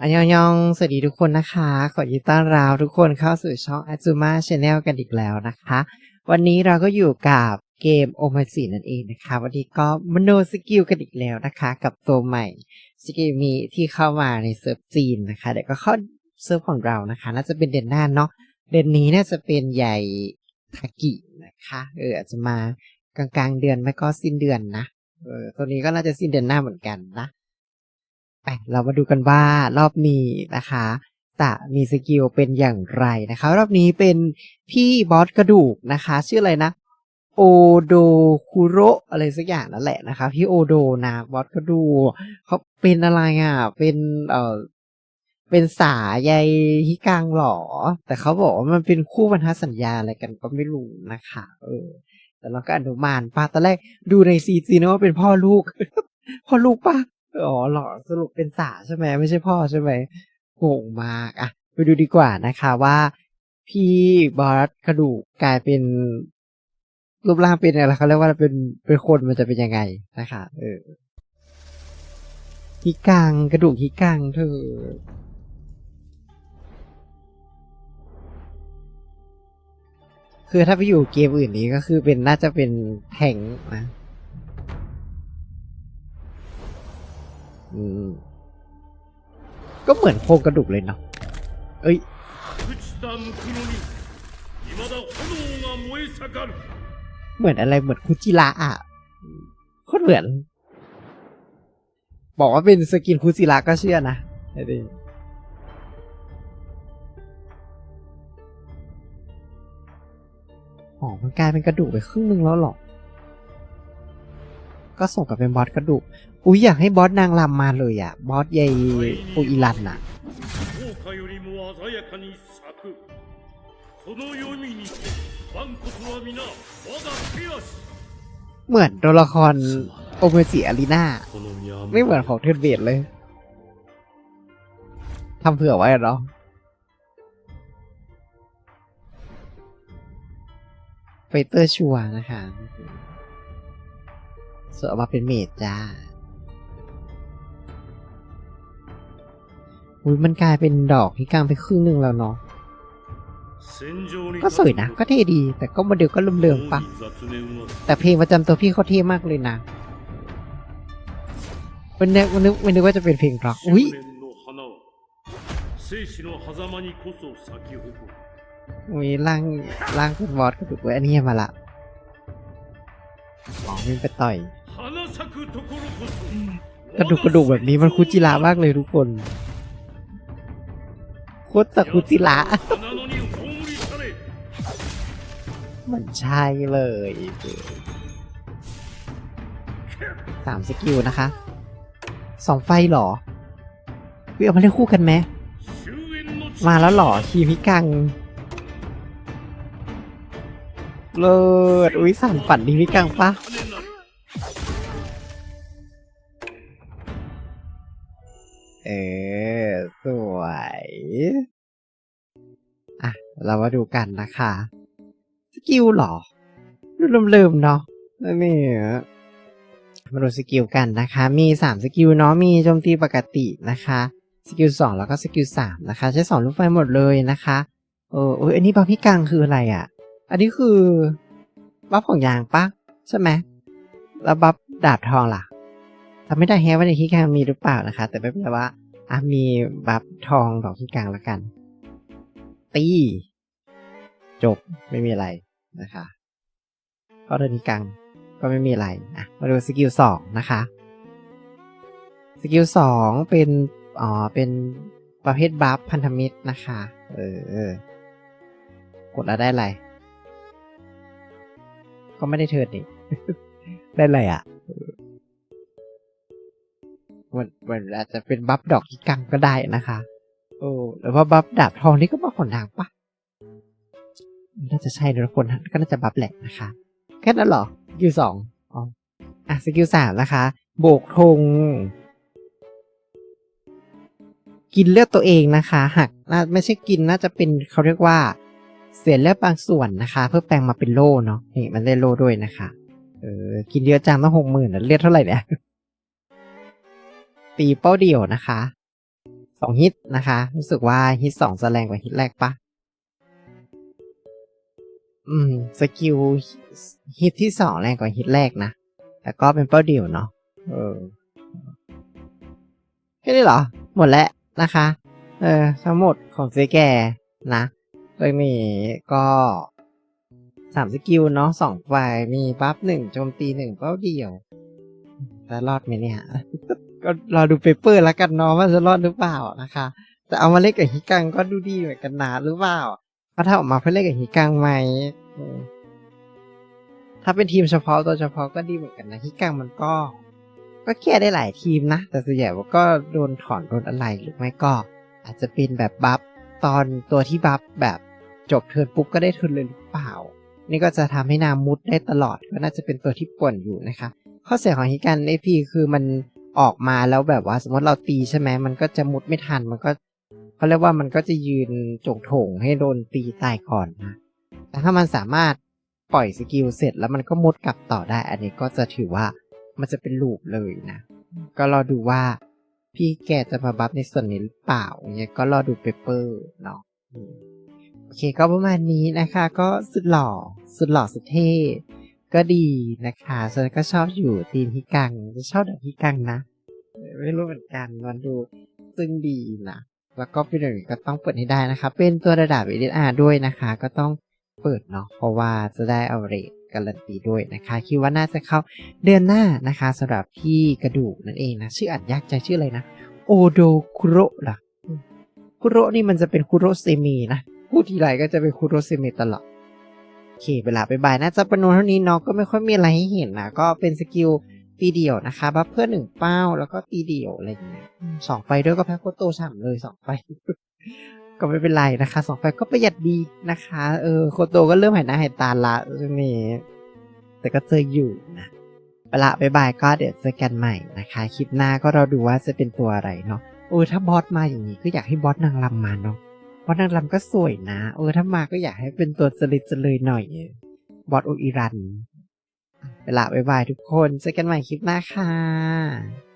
อันยองยองสวัสดีทุกคนนะคะ ขอยินต้อนรับทุกคนเข้าสู่ช่อง Azuma Channel กันอีกแล้วนะคะ วันนี้เราก็อยู่กับเกมโอมาสีนั่นเองนะคะ วันนี้ก็มโนสกิลกันอีกแล้วนะคะ กับตัวใหม่สกิลมีที่เข้ามาในเซิร์ฟจีนนะคะ เดี๋ยวก็เข้าเซิร์ฟของเรานะคะ น่าจะเป็นเดือนหน้าเนาะ เดือนนี้น่าจะเป็นใหญ่ทากินะคะ เอออาจจะมากลางกลางๆเดือนไม่ก็สิ้นเดือนนะ เออตัวนี้ก็น่าจะสิ้นเดือนหน้าเหมือนกันนะ เรามาดูกันว่ารอบนี้นะคะจะมีสกิลเป็นอย่างไรนะคะ รอบนี้เป็นพี่บอสกระดูกนะคะ ชื่ออะไรนะโอโดคุโรอะไรสักอย่างนั่นแหละนะคะ พี่โอโดนะบอสกระดูกเขาเป็นอะไรอะเป็นเอ่อเป็นสาใยฮิกังหรอ แต่เขาบอกว่ามันเป็นคู่พันธสัญญาอะไรกันก็ไม่รู้นะคะ เออ แต่เราก็อนุมานป้าตอนแรกดูในซีจีนะว่าเป็นพ่อลูก พ่อลูกป้า อ๋อหรอสรุปเป็นสาใช่ไหมไม่ใช่พ่อใช่ไหมงงมากอะไปดูดีกว่านะคะว่า พี่บอสกระดูกกลายเป็นรูปร่างเป็นอะไรเขาเรียกว่าเป็นเป็นคนมันจะเป็นยังไงนะคะเออฮิกังกระดูกฮิกังเธอคือถ้าไปอยู่เกมอื่นนี้ก็คือเป็นน่าจะเป็นแทงนะ ก็เหมือนโครงกระดูกเลยเนาะเอ้ยเหมือนอะไรเหมือนคุจิระอะโคตรเหมือน บอกว่าเป็นสกินคุจิระก็เชื่อนะไอ้ดิโอ๋อมันกลายเป็นกระดูกไปครึ่งนึงแล้วหรอ ก็ส่งกับเป็นบอสกระดูก อุ้ยอยากให้บอสนางรำมาเลยอะ บอสใหญ่ปุอิรันอะเหมือนตัวละครโอเมจิอารีนาไม่เหมือนของเทนเบดเลยทำเผื่อไว้เนาะไฟเตอร์ชัวนะคะส่วนมาเป็นเมดจ้าุ้ยมันกลายเป็นดอกที่กลางไปครึ่งหนึ่งแล้วเนาะก็สวยนะ ก็เท่ดี แต่ก็โมเดลก็ลุ่มเลืองปะแต่เพลงประจำตัวพี่เขาเท่มากเลยนะวันนี้วันนึกวันนึกว่าจะเป็นเพลงหรอกอุ้ยมีร่างร่างคุณบอสก็ถูกไว้อันนี้มาละหมอมินไปต่อยกระดูกกระดูกแบบนี้มันคุจิระมากเลยทุกคน โคตรสักุจิระมันใช่เลยสามสกิลนะคะสองไฟหรอวิเอามาเล่นคู่กันไหมมาแล้วหรอคีมิกัง เลิศอุ้ยสั่นฝันดีมิกังปะเออ อะ เรามาดูกันนะคะ สกิลหรอ ดูเริ่มๆเนาะนี่มาดูสกิลกันนะคะ มีสามสกิลเนาะ มีโจมตีปกตินะคะ สกิลสองแล้วก็สกิลสามนะคะ ใช้สองลูกไฟหมดเลยนะคะ เออโอ้ยอันนี้บัฟพี่กังคืออะไรอะ อันนี้คือบัฟของยางปะใช่ไหมแล้วบัฟดาบทองล่ะทำไม่ได้แฮว่าในที่กลางมีหรือเปล่านะคะ แต่ไม่เป็นไรว่า อะมีบัฟทองดอกที่กลางแล้วกัน ตี จบไม่มีอะไรนะคะก็เดินที่กลางก็ไม่มีอะไรอะมาดูสกิลสองนะคะสกิลสองเป็นอ๋อเป็นประเภทบัฟพันธมิตรนะคะเออกดแล้วได้อะไร ก็ไม่ได้เทิร์นนี่ ได้อะไรอะ เออมันมันอาจจะเป็นบัฟดอกที่กังก็ได้นะคะ โอ้แล้วว่าบัฟดาบทองนี่ก็บัฟขนนางปะน่าจะใช่นะทุกคนก็น่าจะบัฟแหละนะคะ แค่นั้นหรอสกิลสองอ๋ออะสกิลสามนะคะโบกธงกินเลือดตัวเองนะคะหากน่าไม่ใช่กินน่าจะเป็นเขาเรียกว่า เสียเลือดบางส่วนนะคะ เพื่อแปลงมาเป็นโล่เนาะนี่มันได้โล่ด้วยนะคะ เออ กินเยอะจังต้องหกหมื่นเลือดเท่าไหร่เนี่ย ตีเป้าเดี่ยวนะคะสองฮิตนะคะ รู้สึกว่าฮิตสองจะแรงกว่าฮิตแรกปะอืม สกิลฮิตที่สองแรงกว่าฮิตแรกนะ แต่ก็เป็นเป้าเดี่ยวเนาะเออแค่นี้เหรอ หมดแล้วนะคะ เออ ทั้งหมดของเจ๊แกนะโดยมีก็สามสกิลเนาะสองฝ่ายมีบัฟหนึ่งโจมตีหนึ่งเป้าเดี่ยวจะรอดไหมเนี่ย ก็รอดูเปเปอร์แล้วกันเนาะว่าจะรอดหรือเปล่านะคะ แต่เอามาเล่นกับฮิกังก็ดูดีเหมือนกันนะหรือเปล่าก็ถ้าออกมาเพื่อเล่นกับฮิกังไหมถ้าเป็นทีมเฉพาะตัวเฉพาะก็ดีเหมือนกันนะฮิกังมันก็ ก็แก้ได้หลายทีมนะ แต่ส่วนใหญ่ว่าก็โดนถอนโดนอะไรหรือไม่ก็ อาจจะเป็นแบบบัฟตอนตัวที่บัฟแบบจบเทิร์นปุ๊บก็ได้เทิร์นเลยหรือเปล่า นี่ก็จะทำให้นามุดได้ตลอดก็น่าจะเป็นตัวที่ป่วนอยู่นะคะ ข้อเสียของฮิกันเอพีคือมัน ออกมาแล้วแบบว่า สมมติเราตีใช่ไหมมันก็จะมุดไม่ทันมันก็เขาเรียกว่ามันก็จะยืนจงโถงให้โดนตีตายก่อนนะแต่ถ้ามันสามารถปล่อยสกิลเสร็จแล้วมันก็มุดกลับต่อได้ อันนี้ก็จะถือว่ามันจะเป็นลูปเลยนะ ก็รอดูว่า พี่แกจะมาบัฟในส่วนนี้หรือเปล่าเนี่ยก็รอดูเปเปอร์เนาะโอเคก็ประมาณนี้นะคะ ก็สุดหล่อ สุดหล่อสุดเท่ ก็ดีนะคะฉันก็ชอบอยู่ทีมฮิกังชอบแบบฮิกังนะ ไม่รู้เหมือนกันมันดูซึ่งดีนะแล้วก็เป็นหนึ่งก็ต้องเปิดให้ได้นะคะ เป็นตัวระดับ ADR ด้วยนะคะ ก็ต้องเปิดเนาะเพราะว่าจะได้เอาเรทการันตีด้วยนะคะ คิดว่าน่าจะเข้าเดือนหน้านะคะสำหรับพี่กระดูกนั่นเองนะชื่ออ่านยากใจชื่ออะไรนะ โอโดคุโระล่ะอืมคุโรนี่มันจะเป็นคุโรเซมินะพูดทีไรก็จะเป็นคุโรเซมิตลอด เคเวลาไปบายน่าจะประนวนเท่านี้เนาะก็ไม่ค่อยมีอะไรให้เห็นนะก็เป็นสกิลตีเดี่ยวนะคะบัฟเพื่อหนึ่งเป้าแล้วก็ตีเดี่ยวอะไรอย่างเงี้ยสองไฟด้วยก็แพ้โคโตฉ่ำเลยสองไฟก็ไม่เป็นไรนะคะสองไฟก็ประหยัดดีนะคะ เออโคโตก็เริ่มหายหน้าหายตาละช่วงนี้แต่ก็เจออยู่นะเวลาบายบายก็เดี๋ยวเจอกันใหม่นะคะ คลิปหน้าก็เราดูว่าจะเป็นตัวอะไรเนาะเออถ้าบอสมาอย่างนี้ก็อยากให้บอสนางรำมาเนาะ ราะนางรำก็สวยนะ เออถ้ามาก็อยากให้เป็นตัวจริตจเลยหน่อย บอสโออิรัน เวลาบายบายทุกคน เจอกันใหม่คลิปหน้าค่ะ